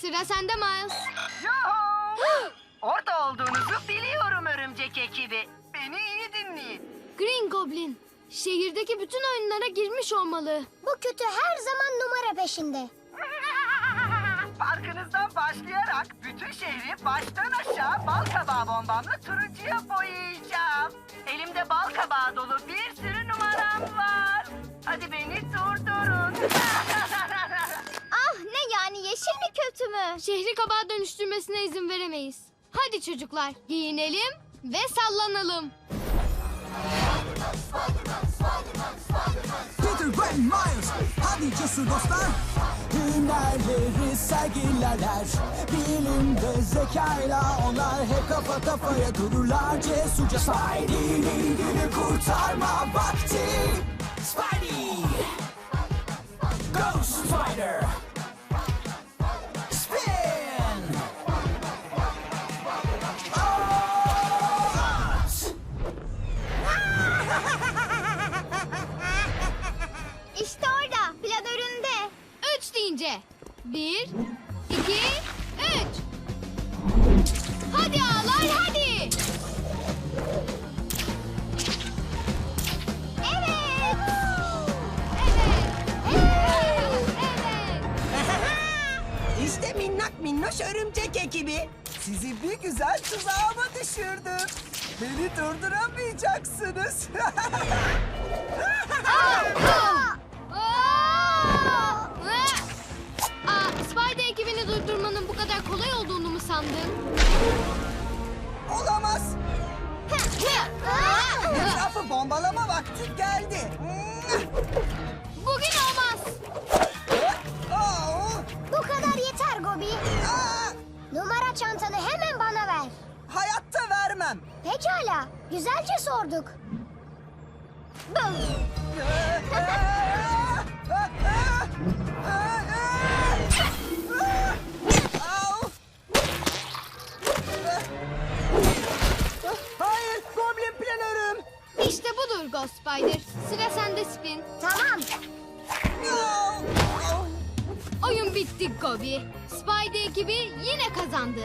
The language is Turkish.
Sıra sende Miles. Yuhu! Orada olduğunuzu biliyorum örümcek ekibi. Beni iyi dinleyin. Green Goblin. Şehirdeki bütün oyunlara girmiş olmalı. Bu kötü her zaman numara peşinde. Parkınızdan başlayarak bütün şehri baştan aşağı bal kabağı bombamla turuncuya boyayacağım. Elimde bal kabağı dolu bir sürü numaram var. Hadi beni durdurun. Şehri kabağa dönüştürmesine izin veremeyiz. Hadi çocuklar giyinelim ve sallanalım. Peter, Gwen, Miles Hadi cesur dostlar. Hünerleri sergilerler. Bilim ve zekayla Onlar hep kafa kafaya dururlar. Cesurca Spidey'nin kurtarma vakti deyince. Bir, iki, üç. Hadi ağlar hadi. Evet. Evet. Evet. Evet. İşte minnak minnoş örümcek ekibi. Sizi bir güzel tuzağıma düşürdüm. Beni durduramayacaksınız. Aa! Sandın? Olamaz. Etrafı bombalama vakti geldi. Bugün olmaz. Aa, Bu kadar yeter Gobi. aa, Numara çantanı hemen bana ver. hayatta vermem. Pekala. Güzelce sorduk. Bum. İşte budur Ghost Spider. Sıra sende Spin. Tamam. Oyun bitti Gobi. Spider ekibi yine kazandı.